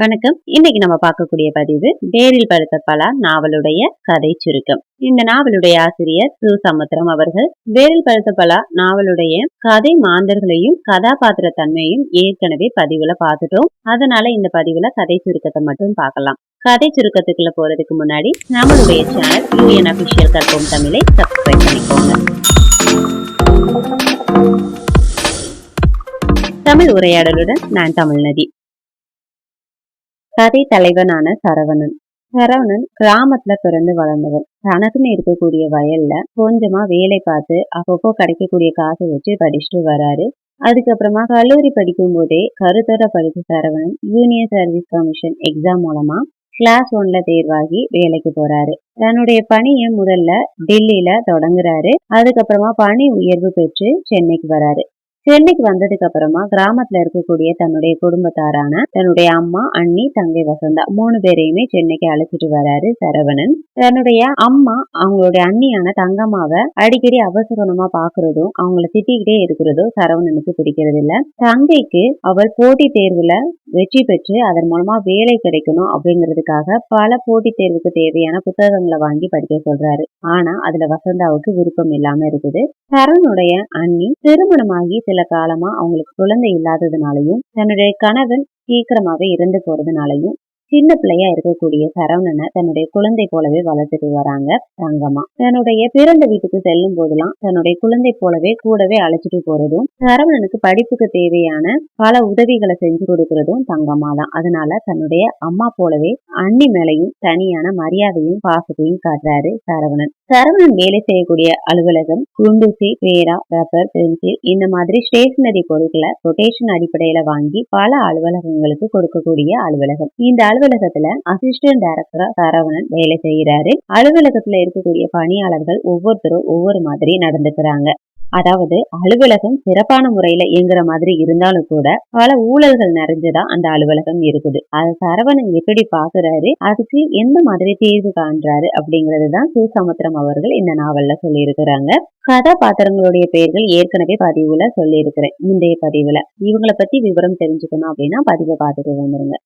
வணக்கம். இன்னைக்கு நம்ம பார்க்கக்கூடிய பதிவு வேரில் பழுத்த பலா நாவலுடைய கதை சுருக்கம். இந்த நாவலுடைய ஆசிரியர் சு சமுத்திரம் அவர்கள் வேரில் பழுத்த பலா நாவலுடைய கதை மாந்தர்களையும் கதாபாத்திர தன்மையும் ஏற்கனவே பதிவுல பார்த்துட்டோம். அதனால இந்த பதிவுல கதை சுருக்கத்தை மட்டும் பார்க்கலாம். கதை சுருக்கத்துக்குள்ள போறதுக்கு முன்னாடி நம்மளுடைய சேனல் யூஎன் அபிஷியல் கற்போம் தமிழை சப்ஸ்கிரைப் பண்ணிக்கோங்க. தமிழ் உரையாடலுடன் நான் தமிழ்நதி கதை தலைவனான சரவணன். சரவணன் கிராமத்துல பிறந்து வளர்ந்தவன். தனக்குன்னு இருக்கக்கூடிய வயல்ல கொஞ்சமா வேலை பார்த்து அப்பப்போ கிடைக்கக்கூடிய காசை வச்சு படிச்சுட்டு வராரு. அதுக்கப்புறமா கல்லூரி படிக்கும் போதே கருத்தர படித்த Saravanan union service commission exam மூலமா கிளாஸ் ஒன்ல தேர்வாகி வேலைக்கு போறாரு. தன்னுடைய பணியை முதல்ல டெல்லியில தொடங்குறாரு. அதுக்கப்புறமா பணி உயர்வு பெற்று சென்னைக்கு வராரு. சென்னைக்கு வந்ததுக்கு அப்புறமா கிராமத்துல இருக்கக்கூடிய தன்னுடைய குடும்பத்தாரான தன்னுடைய அம்மா அண்ணி தங்கை வசந்தா மூணு பேரையுமே சென்னைக்கு அழைச்சிட்டு வராரு சரவணன். தன்னுடைய அம்மா அவங்களுடைய அண்ணியான தங்கம்மாவை அடிக்கடி அவசரமா பாக்குறதும் அவங்கள திட்டிக்கிட்டே இருக்கிறதும் சரவணனுக்கு பிடிக்கிறது இல்ல தங்கைக்கு அவள் போட்டி தேர்வுல வெற்றி பெற்று அதன் மூலமா வேலை கிடைக்கணும் அப்படிங்கிறதுக்காக பல போட்டி தேர்வுக்கு தேவையான புத்தகங்களை வாங்கி படிக்க சொல்றாரு. ஆனா அதுல வசந்தாவுக்கு விருப்பம் இல்லாம இருக்குது. சரவனுடைய அண்ணி திருமணமாகி சில காலமா அவங்களுக்கு குழந்தை இல்லாததுனாலையும் தன்னுடைய கணவன் சீக்கிரமாவே இறந்து போறதுனாலையும் சின்ன பிள்ளையா இருக்கக்கூடிய சரவணனை தன்னுடைய குழந்தை போலவே வளர்த்துட்டு வராங்க தங்கம்மா. தன்னுடைய பிறந்த வீட்டுக்கு செல்லும் போதெல்லாம் தன்னுடைய குழந்தை போலவே கூடவே அழைச்சிட்டு போறதும் சரவணனுக்கு படிப்புக்கு தேவையான பல உதவிகளை செஞ்சு கொடுக்கறதும் தங்கம்மா தான். அதனால தன்னுடைய அம்மா போலவே அண்ணி மேலையும் தனியான மரியாதையும் பாசத்தையும் காட்டுறாரு சரவணன். சரவணன் வேலை செய்யக்கூடிய அலுவலகம் குண்டூசி பேரா ரப்பர் பென்சில் இந்த மாதிரி ஸ்டேஷனரி பொருட்களை ரொட்டேஷன் அடிப்படையில வாங்கி பல அலுவலகங்களுக்கு கொடுக்கக்கூடிய அலுவலகம். இந்த அலுவலகத்துல அசிஸ்டன்ட் டைரக்டரா சரவணன் வேலை செய்யறாரு அலுவலகத்துல இருக்கக்கூடிய பணியாளர்கள் ஒவ்வொருத்தரும் ஒவ்வொரு மாதிரி நடந்துக்கிறாங்க. அதாவது அலுவலகம் சிறப்பான முறையில இயங்குற மாதிரி இருந்தாலும் கூட பல ஊழல்கள் நிறைஞ்சதா அந்த அலுவலகம் இருக்குது. அது சரவணன் எப்படி பாக்குறாரு? அதுக்கு எந்த மாதிரி தீர்வு காண்றாரு? அப்படிங்கறது தான் சுசமுத்திரம் அவர்கள் இந்த நாவல்ல சொல்லியிருக்கிறாங்க. கதாபாத்திரங்களுடைய பெயர்கள் ஏற்கனவே பதிவுல சொல்லியிருக்கிறேன். முந்தைய பதிவுல. இவங்களை பத்தி விவரம் தெரிஞ்சுக்கணும் அப்படின்னா பதிவை பார்த்துட்டு வந்துருங்க.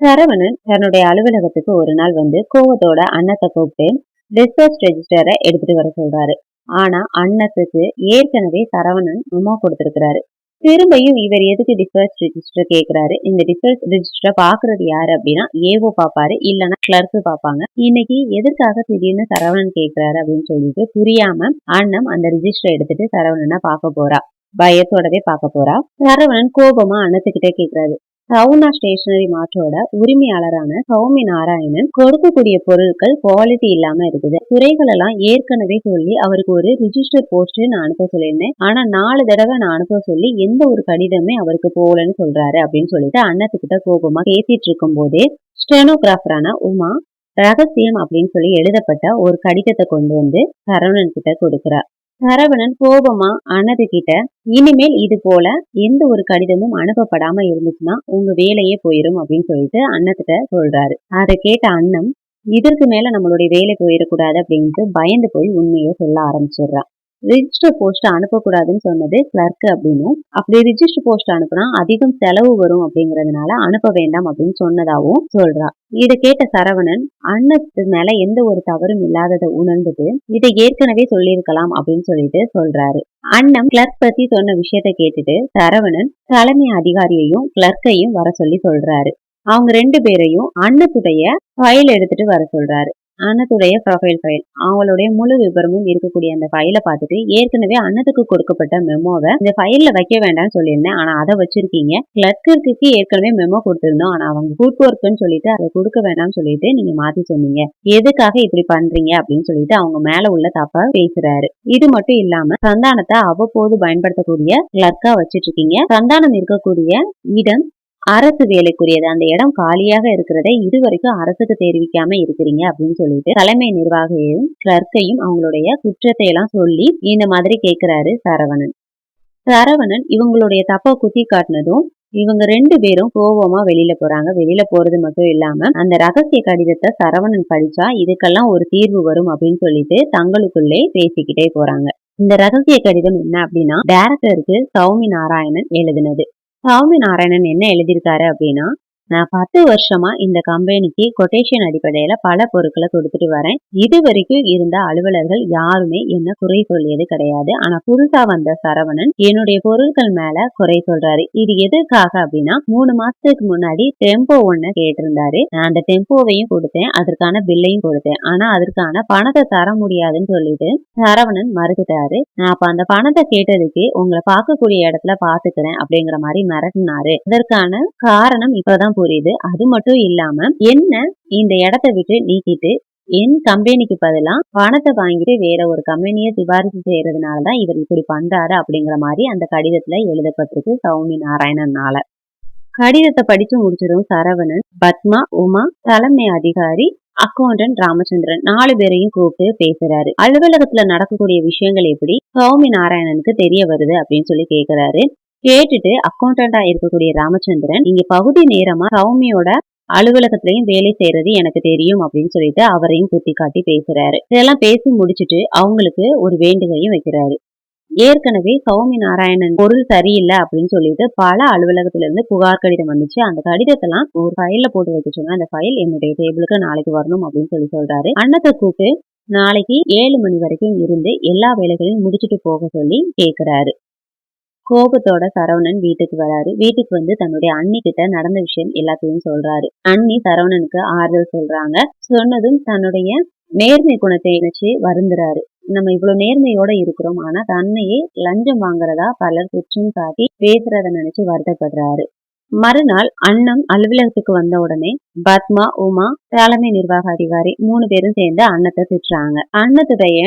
சரவணன் தன்னுடைய அலுவலகத்துக்கு ஒரு நாள் வந்து கோவத்தோட அன்னத்தை கூப்பிட்டு டிஸ்போஸ் ரெஜிஸ்டரை எடுத்துட்டு வர சொல்றாரு. ஆனா அன்னத்துக்கு ஏற்கனவே சரவணன் உமா கொடுத்துருக்கிறாரு. திரும்பியும் இவர் எதுக்கு டிஃபர்ஸ் ரெஜிஸ்டர் கேக்குறாரு? இந்த டிஃபர்ஸ் ரெஜிஸ்டர் பாக்குறது யாரு அப்படின்னா ஏவோ பாப்பாரு இல்லைன்னா கிளர்க்கு பாப்பாங்க. இன்னைக்கு எதற்காக திடீர்னு சரவணன் கேக்குறாரு அப்படின்னு சொல்லிட்டு புரியாம அண்ணன் அந்த ரிஜிஸ்டர் எடுத்துட்டு சரவணனை பார்க்க போறா. பயத்தோடவே பார்க்க போறா. சரவணன் கோபமா அண்ணத்துக்கிட்டே கேக்குறாரு. சவுனா ஸ்டேஷனரி மார்ட்டோட உரிமையாளரான சௌமி நாராயணன் கொடுக்கக்கூடிய பொருட்கள் குவாலிட்டி இல்லாம இருக்குது. துறைகள் எல்லாம் ஏற்கனவே சொல்லி அவருக்கு ஒரு ரிஜிஸ்டர் போஸ்ட் நான் அனுப்ப சொல்லியிருந்தேன். ஆனா நாலு தடவை நான் அனுப்ப சொல்லி எந்த ஒரு கடிதமே அவருக்கு போகலன்னு சொல்றாரு அப்படின்னு சொல்லிட்டு அன்னத்துக்கிட்ட கோபமா பேசிட்டு இருக்கும் போதே ஸ்டெனோகிராஃபரான உமா ரகசியம் அப்படின்னு சொல்லி எழுதப்பட்ட ஒரு கடிதத்தை கொண்டு வந்து சரவணன் கிட்ட கொடுக்கிறார் சரவணன் கோபமா அனது கிட்ட இனிமேல் இது போல எந்த ஒரு கடிதமும் அனுப்பப்படாம இருந்துச்சுன்னா உங்க வேலையே போயிரும் அப்படின்னு சொல்லிட்டு அண்ணத்திட்ட சொல்றாரு. அதை கேட்ட அண்ணன் இதற்கு மேல நம்மளுடைய வேலை போயிடக்கூடாது அப்படின்ட்டு பயந்து போய் உண்மையை சொல்ல ஆரம்பிச்சிடுறான் ரிஜிஸ்டர் போஸ்ட் அனுப்பக்கூடாதுன்னு சொன்னது கிளர்க் அப்படின்னும். அப்படி ரிஜிஸ்டர் போஸ்ட் அனுப்புனா அதிகம் செலவு வரும் அப்படிங்கறதுனால அனுப்ப வேண்டாம் அப்படின்னு சொன்னதாகவும் சொல்றா. இதை கேட்ட சரவணன் அண்ணத்து மேல எந்த ஒரு தவறும் இல்லாததை உணர்ந்துட்டு இதை ஏற்கனவே சொல்லியிருக்கலாம் அப்படின்னு சொல்லிட்டு சொல்றாரு. அண்ணன் கிளர்க் பத்தி சொன்ன விஷயத்த கேட்டுட்டு சரவணன் தலைமை அதிகாரியையும் கிளர்க்கையும் வர சொல்லி சொல்றாரு. அவங்க ரெண்டு பேரையும் அண்ணத்துடைய ஃபைல் எடுத்துட்டு வர சொல்றாரு. அன்னத்துடைய ப்ரொஃபைல் ஃபைல் அவங்களுடைய முழு விவரமும் இருக்கக்கூடிய அந்த ஃபைலை பார்த்துட்டு ஏற்கனவே அன்னத்துக்கு கொடுக்கப்பட்ட மெமோவை இந்த ஃபைலில் வைக்க வேண்டாம்னு சொல்லியிருந்தேன். ஆனால் அதை வச்சிருக்கீங்க. கிளர்க்கு ஏற்கனவே மெமோ கொடுத்துருந்தோம். ஆனால் அவங்க குட் ஒர்க்குன்னு சொல்லிட்டு அதை கொடுக்க வேண்டாம்னு சொல்லிட்டு நீங்க மாத்தி சொன்னீங்க. எதுக்காக இப்படி பண்றீங்க அப்படின்னு சொல்லிட்டு அவங்க மேல உள்ள தப்பாக பேசுறாரு. இது மட்டும் இல்லாம சந்தானத்தை அவ்வப்போது பயன்படுத்தக்கூடிய கிளர்க்கா வச்சிட்டு இருக்கீங்க. சந்தானம் இருக்கக்கூடிய இடம் அரசு வேலைக்குரியது. அந்த இடம் காலியாக இருக்கிறதை இதுவரைக்கும் அரசுக்கு தெரிவிக்காம இருக்கிறீங்க அப்படின்னு சொல்லிட்டு தலைமை நிர்வாகியையும் கிளர்க்கையும் அவங்களுடைய குற்றத்தை எல்லாம் சொல்லி இந்த மாதிரி கேட்கிறாரு சரவணன். சரவணன் இவங்களுடைய தப்ப குத்தி காட்டினதும் இவங்க ரெண்டு பேரும் கோபமா வெளியில போறாங்க. வெளியில போறது மட்டும் இல்லாம அந்த ரகசிய கடிதத்தை சரவணன் படிச்சா இதுக்கெல்லாம் ஒரு தீர்வு வரும் அப்படின்னு சொல்லிட்டு தங்களுக்குள்ளே பேசிக்கிட்டே போறாங்க. இந்த ரகசிய கடிதம் என்ன அப்படின்னா டைரக்டருக்கு சௌமி நாராயணன் எழுதினது. சுவாமி நாராயணன் என்ன எழுதியிருக்காரு அப்படின்னா நான் பத்து வருஷமா இந்த கம்பெனிக்கு கொட்டேஷன் அடிப்படையில பல பொருட்களை கொடுத்துட்டு வரேன். இது வரைக்கும் இருந்த அலுவலர்கள் யாருமே என்ன குறை சொல்லியது கிடையாது. ஆனா புதுசா வந்த சரவணன் என்னுடைய பொருட்கள் மேல குறை சொல்றாரு. இது எதற்காக அப்படின்னா மூணு மாசத்துக்கு முன்னாடி டெம்போ ஒண்ணு கேட்டிருந்தாரு. நான் அந்த டெம்போவையும் கொடுத்தேன். அதற்கான பில்லையும் கொடுத்தேன். ஆனா அதற்கான பணத்தை தர முடியாதுன்னு சொல்லிட்டு சரவணன் மறுத்துட்டாரு. நான் அப்ப அந்த பணத்தை கேட்டதுக்கு உங்களை பார்க்கக்கூடிய இடத்துல பாத்துக்கிறேன் அப்படிங்கிற மாதிரி மிரட்டினாரு. இதற்கான காரணம் இப்பதான் புரியுது. அது மட்டும் இல்லாம என்ன இந்த இடத்த விட்டு நீக்கிட்டு என் கம்பெனிக்கு பதிலா பணத்தை வாங்கிட்டு வேற ஒரு கம்பெனியை சிபாரிசு செய்யறதுனாலதான் இவர் இப்படி பண்றாரு அப்படிங்கிற மாதிரி அந்த கடிதத்துல எழுதப்பட்டிருக்கு சௌமி நாராயணனால கடிதத்தை படிச்சு முடிச்சதும் சரவணன் பத்மா உமா தலைமை அதிகாரி அக்கௌண்டன்ட் ராமச்சந்திரன் நாலு பேரையும் கூப்பிட்டு பேசுறாரு. அலுவலகத்துல நடக்கக்கூடிய விஷயங்கள் எப்படி? சௌமி நாராயணனுக்கு தெரிய வருது அப்படின்னு சொல்லி கேக்குறாரு. கேட்டுட்டு அக்கௌண்டண்டா இருக்கக்கூடிய ராமச்சந்திரன் இங்க பகுதி நேரமா சௌமியோட அலுவலகத்திலையும் வேலை செய்யறது எனக்கு தெரியும் அப்படின்னு சொல்லிட்டு அவரையும் குத்தி காட்டி பேசுறாரு. இதெல்லாம் பேசி முடிச்சுட்டு அவங்களுக்கு ஒரு வேண்டுகையும் வைக்கிறாரு. ஏற்கனவே சௌமி நாராயணன் பொருள் சரியில்லை அப்படின்னு சொல்லிட்டு பல அலுவலகத்துல இருந்து புகார் கடிதம் வந்துச்சு. அந்த கடிதத்தெல்லாம் ஒரு ஃபைல்ல போட்டு வைக்க சொன்னா அந்த ஃபைல் என்னுடைய டேபிளுக்கு நாளைக்கு வரணும் அப்படின்னு சொல்லி சொல்றாரு. அன்னத்தை கூப்பிட்டு நாளைக்கு ஏழு மணி வரைக்கும் இருந்து எல்லா வேலைகளையும் முடிச்சுட்டு போக சொல்லி கேட்கிறாரு கோபத்தோட சரவணன் வீட்டுக்கு வராரு. வீட்டுக்கு வந்து தன்னுடைய அண்ணி கிட்ட நடந்த விஷயம் எல்லாத்தையும் சொல்றாரு. அண்ணி சரவணனுக்கு ஆறுதல் சொல்றாங்க. சொன்னதும் தன்னுடைய நேர்மை குணத்தை இணைச்சு வருந்துறாரு. நம்ம இவ்வளவு நேர்மையோட இருக்கிறோம். ஆனா தன்னையே லஞ்சம் வாங்குறதா பலர் குற்றம் சாட்டி பேசுறத நினைச்சு வருத்தப்படுறாரு. மறுநாள் அண்ணன் அலுவலகத்துக்கு வந்த உடனே பத்மா உமா தலைமை நிர்வாக அதிகாரி மூணு பேரும் சேர்ந்து அன்னத்தை திட்டுறாங்க. அன்னத்துடைய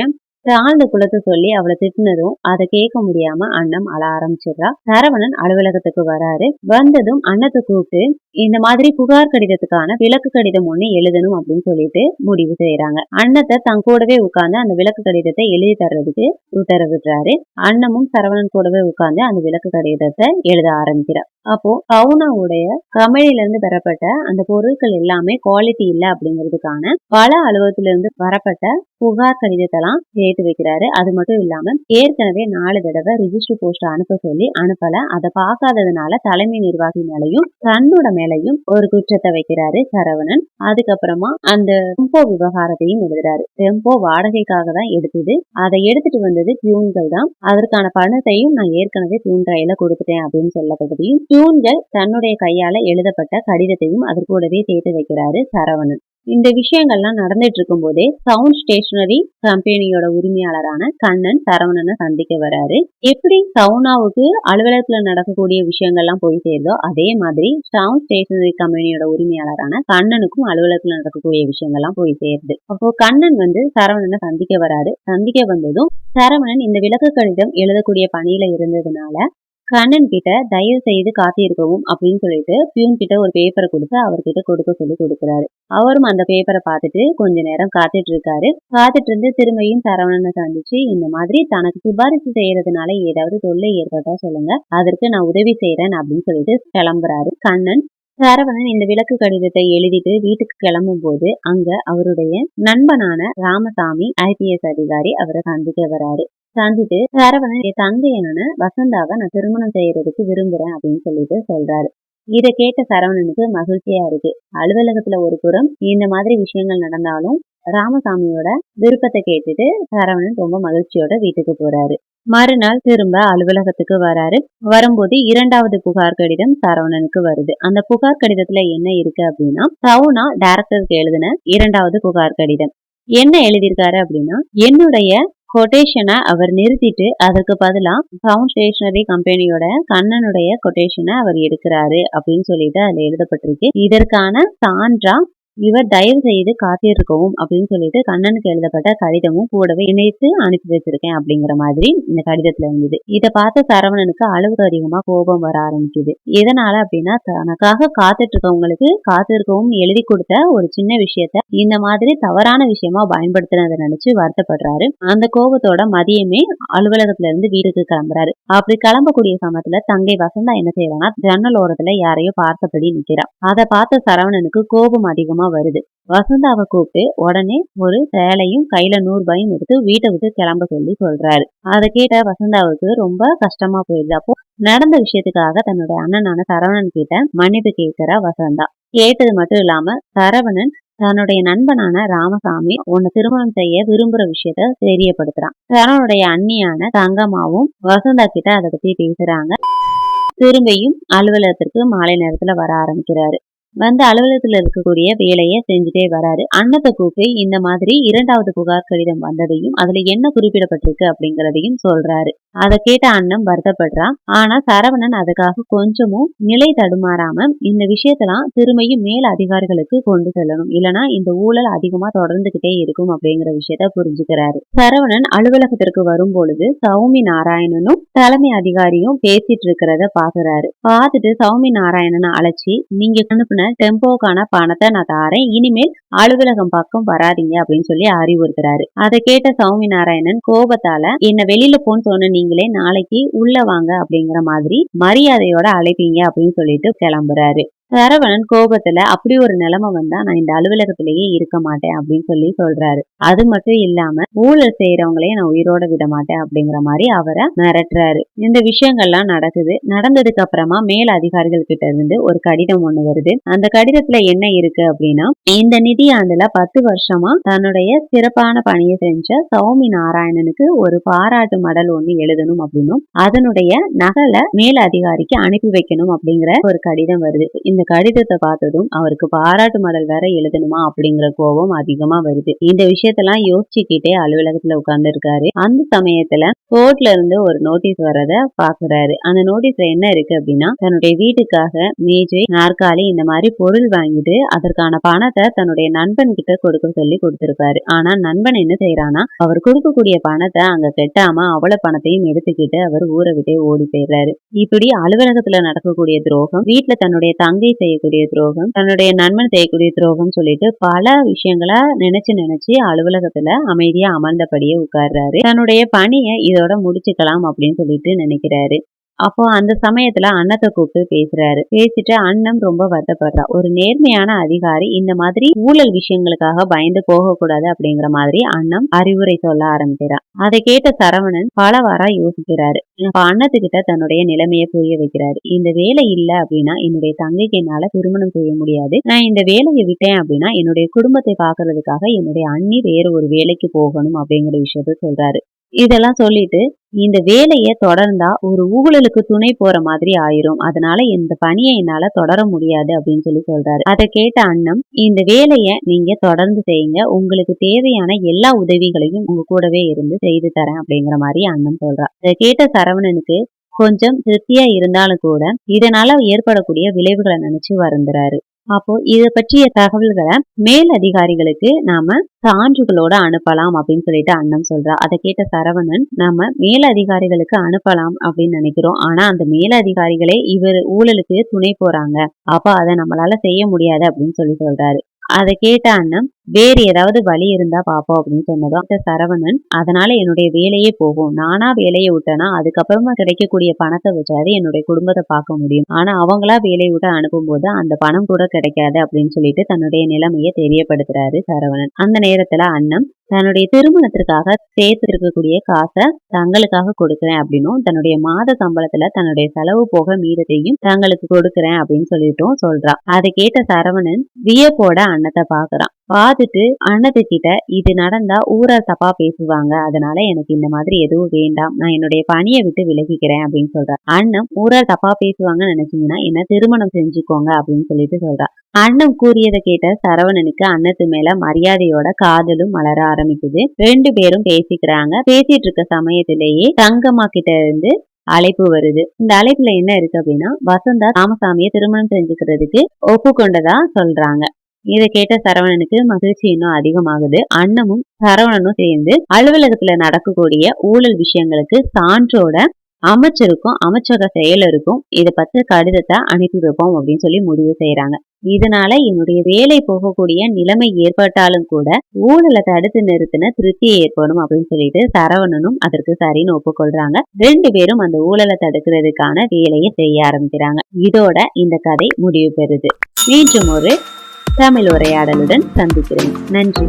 தாழ்ந்த குலத்தை சொல்லி அவளை திட்டினதும் அதை கேட்க முடியாம அண்ணம் அழ ஆரம்பிச்சிடுறா. சரவணன் அலுவலகத்துக்கு வராரு. வந்ததும் அண்ணத்தை கூப்பிட்டு இந்த மாதிரி புகார் கடிதத்துக்கான விளக்கு கடிதம் ஒன்று எழுதணும் அப்படின்னு சொல்லிட்டு முடிவு செய்யறாங்க. அண்ணத்தை தன் கூடவே உட்கார்ந்து அந்த விளக்கு கடிதத்தை எழுதி தர்றதுக்கு உத்தரவிடுறாரு அண்ணமும் சரவணன் கூடவே உட்கார்ந்து அந்த விளக்கு கடிதத்தை எழுத ஆரம்பிக்கிறார். அப்போ கவுனாவுடைய கம்பெனில பெறப்பட்ட அந்த பொருட்கள் எல்லாமே குவாலிட்டி இல்லை அப்படிங்கிறதுக்கான பல அலுவலகத்திலிருந்து வரப்பட்ட புகார் கடிதத்தெல்லாம் சேர்த்து வைக்கிறாரு. அது மட்டும் இல்லாம ஏற்கனவே நாலு தடவை ரிஜிஸ்டர் போஸ்ட் அனுப்ப சொல்லி அனுப்பல. அதை பார்க்காததுனால தலைமை நிர்வாகி மேலையும் தன்னோட மேலையும் ஒரு குற்றத்தை வைக்கிறாரு சரவணன். அதுக்கப்புறமா அந்த டெம்போ விவகாரத்தையும் எழுதுறாரு. டெம்போ வாடகைக்காக தான் எடுத்தது. அதை எடுத்துட்டு வந்தது பியூன்கள் தான். அதற்கான பணத்தையும் நான் ஏற்கனவே டியூன் கையில கொடுத்துட்டேன் அப்படின்னு சொல்லப்பட்டதையும் டியூன்கள் தன்னுடைய கையால எழுதப்பட்ட கடிதத்தையும் அதற்கூடவே சேர்த்து வைக்கிறாரு சரவணன். இந்த விஷயங்கள்லாம் நடந்துட்டு இருக்கும் போதே சவுண்ட் ஸ்டேஷனரி கம்பெனியோட உரிமையாளரான கண்ணன் சரவணனை சந்திக்க வராரு. எப்படி சவுனாவுக்கு அலுவலகத்துல நடக்கக்கூடிய விஷயங்கள்லாம் போய் சேருதோ அதே மாதிரி சவுண்ட் ஸ்டேஷனரி கம்பெனியோட உரிமையாளரான கண்ணனுக்கும் அலுவலகத்துல நடக்கக்கூடிய விஷயங்கள்லாம் போய் சேருது. அப்போ கண்ணன் வந்து சரவணனை சந்திக்க வராரு. சந்திக்க வந்ததும் சரவணன் இந்த விளக்க கடிதம் எழுதக்கூடிய பணியில இருந்ததுனால கண்ணன் கிட்ட தயவு செய்து காத்திருக்கவும் அப்படின்னு சொல்லிட்டு பியூன் கிட்ட ஒரு பேப்பரை கொடுத்து அவர்கிட்ட கொடுக்க சொல்லி கொடுக்குறாரு. அவரும் அந்த பேப்பரை பார்த்துட்டு கொஞ்ச நேரம் காத்துட்டு இருக்காரு. காத்துட்டு இருந்து திரும்பியும் சரவணனை சந்திச்சு இந்த மாதிரி தனக்கு சிபாரிசு செய்யறதுனால ஏதாவது தொல்லை ஏற்பட்டா சொல்லுங்க அதற்கு நான் உதவி செய்யறேன் அப்படின்னு சொல்லிட்டு கிளம்புறாரு. கண்ணன் சரவணன் இந்த விளக்கு கடிதத்தை எழுதிட்டு வீட்டுக்கு கிளம்பும் போது அங்க அவருடைய நண்பனான ராமசாமி ஐபிஎஸ் அதிகாரி அவரை சந்திக்க வராரு. சந்திட்டு சரவணன் என் தங்கையனான வசந்தாவை நான் திருமணம் செய்யறதுக்கு விரும்புறேன் அப்படின்னு சொல்லிட்டு சொல்றாரு. இதை கேட்ட சரவணனுக்கு மகிழ்ச்சியா இருக்கு. அலுவலகத்துல ஒரு புறம் இந்த மாதிரி விஷயங்கள் நடந்தாலும் ராமசாமியோட விருப்பத்தை கேட்டுட்டு சரவணன் ரொம்ப மகிழ்ச்சியோட வீட்டுக்கு போறாரு. மறுநாள் திரும்ப அலுவலகத்துக்கு வராரு. வரும்போது இரண்டாவது புகார் கடிதம் சரவணனுக்கு வருது. அந்த புகார் கடிதத்துல என்ன இருக்கு அப்படின்னா சவுனா டைரக்டருக்கு எழுதின இரண்டாவது புகார் கடிதம். என்ன எழுதியிருக்காரு அப்படின்னா என்னுடைய கொட்டேஷனை அவர் நிறுத்திட்டு அதற்கு பதிலா சவுண்ட் ஸ்டேஷனரி கம்பெனியோட கண்ணனுடைய கொட்டேஷனை அவர் எடுக்கிறாரு அப்படின்னு சொல்லிட்டு அதுல எழுதப்பட்டிருக்கு. இதற்கான சான்றா இவர் தயவு செய்து காத்திருக்கவும் அப்படின்னு சொல்லிட்டு கண்ணனுக்கு எழுதப்பட்ட கடிதமும் கூடவே இணைத்து அனுப்பி வச்சிருக்கேன் அப்படிங்கிற மாதிரி இந்த கடிதத்துல இருந்தது. இதை பார்த்த சரவணனுக்கு அளவுக்கு அதிகமா கோபம் வர ஆரம்பிக்குது எதனால அப்படின்னா தனக்காக காத்துட்டு இருக்கவங்களுக்கு காத்திருக்கவும் எழுதி கொடுத்த ஒரு சின்ன விஷயத்த இந்த மாதிரி தவறான விஷயமா பயன்படுத்தினதை நினைச்சு வருத்தப்படுறாரு. அந்த கோபத்தோட மதியமே அலுவலகத்துல இருந்து வீட்டுக்கு கிளம்புறாரு. அப்படி கிளம்பக்கூடிய சமயத்துல தங்கை வசந்தா என்ன செய்யறாங்கன்னா ஜன்னல் ஓரத்துல யாரையோ பார்த்தபடி நிக்கிறா அதை பார்த்த சரவணனுக்கு கோபம் அதிகமா வருது. வசந்தாவை கூப்பிட்டு உடனே ஒரு சேலையும் கையில நூறு ரூபாயும் எடுத்து வீட்டை விட்டு கிளம்ப சொல்லி சொல்றாரு. அதை கேட்ட வசந்தாவுக்கு ரொம்ப கஷ்டமா போயிடுது அப்போ நடந்த விஷயத்துக்காக தன்னுடைய அண்ணனான சரவணன் கிட்ட மன்னிப்பு கேட்கிறா வசந்தா. கேட்டது மட்டும் இல்லாம சரவணன் தன்னுடைய நண்பனான ராமசாமி உன்னை திருமணம் செய்ய விரும்புற விஷயத்த தெரியப்படுத்துறான். சரவனுடைய அண்ணியான தங்கம்மாவும் வசந்தா கிட்ட அதை பத்தி பேசுறாங்க. திரும்பியும் அலுவலகத்திற்கு மாலை நேரத்துல வர ஆரம்பிக்கிறாரு. வந்து அலுவலகத்தில் இருக்கக்கூடிய வேலையை செஞ்சுட்டே வராரு. அன்னத்தை கூப்பி இந்த மாதிரி இரண்டாவது புகார் கடிதம் வந்ததையும் அதுல என்ன குறிப்பிடப்பட்டிருக்கு அப்படிங்கிறதையும் சொல்றாரு. அதை கேட்ட அண்ணன் வருத்தப்படுறான். ஆனா சரவணன் அதுக்காக கொஞ்சமும் நிலை தடுமாறாம இந்த விஷயத்தெல்லாம் திரும்பியும் மேல் அதிகாரிகளுக்கு கொண்டு செல்லணும். இல்லனா இந்த ஊழல் அதிகமா தொடர்ந்துகிட்டே இருக்கும் அப்படிங்கிற விஷயத்த புரிஞ்சுக்கிறாரு. சரவணன் அலுவலகத்திற்கு வரும் பொழுது சௌமி நாராயணனும் தலைமை அதிகாரியும் பேசிட்டு இருக்கிறத பாக்குறாரு. பார்த்துட்டு சௌமி நாராயணனை அழைச்சி நீங்க அனுப்பின டெம்போக்கான பணத்தை நான் தாரேன். இனிமேல் அலுவலகம் பக்கம் வராதீங்க அப்படின்னு சொல்லி அறிவுறுத்துறாரு. அதை கேட்ட சௌமி நாராயணன் கோபத்தால என்ன வெளியில போன்னு சொன்ன நீங்களே நாளைக்கு உள்ள வாங்க அப்படிங்கிற மாதிரி மரியாதையோட அழைப்பீங்க அப்படின்னு சொல்லிட்டு கிளம்புறாரு. சரவணன் கோபத்துல அப்படி ஒரு நிலைமை வந்தா நான் இந்த அலுவலகத்திலேயே இருக்க மாட்டேன் அப்படின்னு சொல்லி சொல்றாரு. அது மட்டும் இல்லாம ஊழல் செய்யறவங்களையும் நான் உயிரோட விட மாட்டேன் அப்படிங்கிற மாதிரி அவரை மிரட்டுறாரு. இந்த விஷயங்கள்லாம் நடக்குது. நடந்ததுக்கு அப்புறமா மேல் அதிகாரிகள் கிட்ட இருந்து ஒரு கடிதம் ஒண்ணு வருது. அந்த கடிதத்துல என்ன இருக்கு அப்படின்னா இந்த நிதியாண்டுல பத்து வருஷமா தன்னுடைய சிறப்பான பணியை செஞ்ச சௌமி நாராயணனுக்கு ஒரு பாராட்டு மடல் ஒண்ணு எழுதணும் அப்படின்னும் அதனுடைய நகலை மேல் அதிகாரிக்கு அனுப்பி வைக்கணும் அப்படிங்கிற ஒரு கடிதம் வருது. இந்த இந்த கடிதத்தை பார்த்ததும் அவருக்கு பாராட்டு மடல் வேற எழுதணுமா அப்படிங்கிற கோபம் அதிகமா வருது. இந்த விஷயத்தெல்லாம் யோசிச்சுக்கிட்டே அலுவலகத்துல உட்கார்ந்து இருக்காரு அந்த சமயத்துல கோர்ட்ல இருந்து ஒரு நோட்டீஸ் வரத பாக்குறாரு. அந்த நோட்டீஸ்ல என்ன இருக்கு அப்படின்னா தன்னுடைய வீட்டுக்காக மேஜை நாற்காலி இந்த மாதிரி பொருள் வாங்கிட்டு அதற்கான பணத்தை தன்னுடைய நண்பன் கிட்ட கொடுக்க சொல்லி கொடுத்திருப்பாரு. ஆனா நண்பன் என்ன செய்யறானா அவர் கொடுக்கக்கூடிய பணத்தை அங்க கெட்டாம அவ்வளவு பணத்தையும் எடுத்துக்கிட்டு அவர் ஊரை விட்டே ஓடி போயிடுறாரு. இப்படி அலுவலகத்துல நடக்கக்கூடிய துரோகம் வீட்டுல தன்னுடைய தங்கை செய்யக்கூடிய துரோகம் தன்னுடைய நண்பன் செய்யக்கூடிய துரோகம் சொல்லிட்டு பல விஷயங்களை நினைச்சு நினைச்சு அலுவலகத்துல அமைதியா அமர்ந்தபடியே உட்கார்றாரு. தன்னுடைய பணியை இதோட முடிச்சுக்கலாம் அப்படின்னு சொல்லிட்டு நினைக்கிறாரு. அப்போ அந்த சமயத்துல அண்ணத்தை கூப்பிட்டு பேசுறாரு. பேசிட்டு அண்ணன் ரொம்ப வருத்தப்படுறா. ஒரு நேர்மையான அதிகாரி இந்த மாதிரி ஊழல் விஷயங்களுக்காக பயந்து போக கூடாது அப்படிங்கிற மாதிரி அண்ணன் அறிவுரை சொல்ல ஆரம்பிக்கிறா. அதை கேட்ட சரவணன் பல வாரா யோசிக்கிறாரு. அப்ப அண்ணத்துக்கிட்ட தன்னுடைய நிலைமையை புரிய வைக்கிறாரு. இந்த வேலை இல்ல அப்படின்னா என்னுடைய தங்கைக்கு என்னால திருமணம் செய்ய முடியாது. நான் இந்த வேலையை விட்டேன் அப்படின்னா என்னுடைய குடும்பத்தை பாக்குறதுக்காக என்னுடைய அண்ணி வேற ஒரு வேலைக்கு போகணும் அப்படிங்கிற விஷயத்த சொல்றாரு. இதெல்லாம் சொல்லிட்டு இந்த வேலையை தொடர்ந்தா ஒரு ஊழலுக்கு துணை போற மாதிரி ஆயிரும். அதனால இந்த பணியை என்னால தொடர முடியாது அப்படின்னு சொல்லி சொல்றாரு. அதை கேட்ட அண்ணன் இந்த வேலையை நீங்க தொடர்ந்து செய்யுங்க. உங்களுக்கு தேவையான எல்லா உதவிகளையும் உங்க கூடவே இருந்து செய்து தரேன் அப்படிங்கிற மாதிரி அண்ணன் சொல்றா. அதை கேட்ட சரவணனுக்கு கொஞ்சம் திருப்தியா இருந்தாலும் கூட இதனால ஏற்படக்கூடிய விளைவுகளை நினைச்சு வருந்துறாரு. அப்போ இத பற்றிய தகவல்களை மேல் அதிகாரிகளுக்கு நாம சான்றுகளோட அனுப்பலாம் அப்படின்னு சொல்லிட்டு அண்ணன் சொல்றா. அதை கேட்ட சரவணன் நம்ம மேல் அதிகாரிகளுக்கு அனுப்பலாம் அப்படின்னு நினைக்கிறோம். ஆனா அந்த மேல் அதிகாரிகளே இவர் ஊழலுக்கு துணை போறாங்க. அப்ப அதை நம்மளால செய்ய முடியாது அப்படின்னு சொல்லி சொல்றாரு. அதை கேட்ட அண்ணன் வேறு ஏதாவது வழி இருந்தா பாப்போம் அப்படின்னு சொன்னதும் அந்த சரவணன் அதனால என்னுடைய வேலையே போகும். நானா வேலையை விட்டேன்னா அதுக்கப்புறமா கிடைக்கக்கூடிய பணத்தை வச்சாது என்னுடைய குடும்பத்தை பார்க்க முடியும். ஆனா அவங்களா வேலையை விட்டு அனுப்பும்போது அந்த பணம் கூட கிடைக்காது அப்படின்னு சொல்லிட்டு தன்னுடைய நிலைமையை தெரியப்படுத்துறாரு சரவணன். அந்த நேரத்துல அண்ணன் தன்னுடைய திருமணத்திற்காக சேர்த்து இருக்கக்கூடிய காசை தங்களுக்காக கொடுக்குறேன் அப்படின்னும் தன்னுடைய மாத சம்பளத்துல தன்னுடைய செலவு போக மீதத்தையும் தங்களுக்கு கொடுக்குறேன் அப்படின்னு சொல்லிட்டும் சொல்றா. அதை கேட்ட சரவணன் வியப்போட அன்னத்தை பாக்குறான். பார்த்துட்டு அண்ணத்துக்கிட்ட இது நடந்தா ஊரா தப்பா பேசுவாங்க. அதனால எனக்கு இந்த மாதிரி எதுவும் வேண்டாம். நான் என்னுடைய பணியை விட்டு விலகிக்கிறேன் அப்படின்னு சொல்றார் அண்ணன் ஊரா தப்பா பேசுவாங்கன்னு நினைச்சீங்கன்னா என்ன திருமணம் செஞ்சுக்கோங்க அப்படின்னு சொல்லிட்டு சொல்றா. அண்ணன் கூறியதை கேட்ட சரவணனுக்கு அன்னத்து மேல மரியாதையோட காதலும் மலர ஆரம்பிக்குது. ரெண்டு பேரும் பேசிக்கிறாங்க. பேசிட்டு இருக்க சமயத்திலேயே தங்கம்மா கிட்ட இருந்து அழைப்பு வருது. இந்த அழைப்புல என்ன இருக்கு அப்படின்னா வசந்தா ராமசாமியை திருமணம் செஞ்சுக்கிறதுக்கு ஒப்புக்கொண்டதா சொல்றாங்க. இதை கேட்ட சரவணனுக்கு மகிழ்ச்சி இன்னும் அதிகமாகுது. அண்ணமும் சரவணனும் சேர்ந்து அலுவலகத்துல நடக்கக்கூடிய ஊழல் விஷயங்களுக்கு சான்றோட அமைச்சருக்கும் அமைச்சக செயலருக்கும் இதை பத்தி கடிதத்தை அனுப்பி வைப்போம் அப்படின்னு சொல்லி முடிவு செய்யறாங்க இதனால என்னுடைய வேலை போகக்கூடிய நிலைமை ஏற்பட்டாலும் கூட ஊழலை தடுத்து நிறுத்தின திருப்தி ஏற்படும் அப்படின்னு சொல்லிட்டு சரவணனும் அதற்கு சரின்னு ஒப்புக்கொள்றாங்க. ரெண்டு பேரும் அந்த ஊழலை தடுக்கிறதுக்கான வேலையை செய்ய ஆரம்பிக்கிறாங்க. இதோட இந்த கதை முடிவு பெறுது. மீண்டும் ஒரு தமிழ் உரையாடலுடன் சந்திக்கிறேன். நன்றி.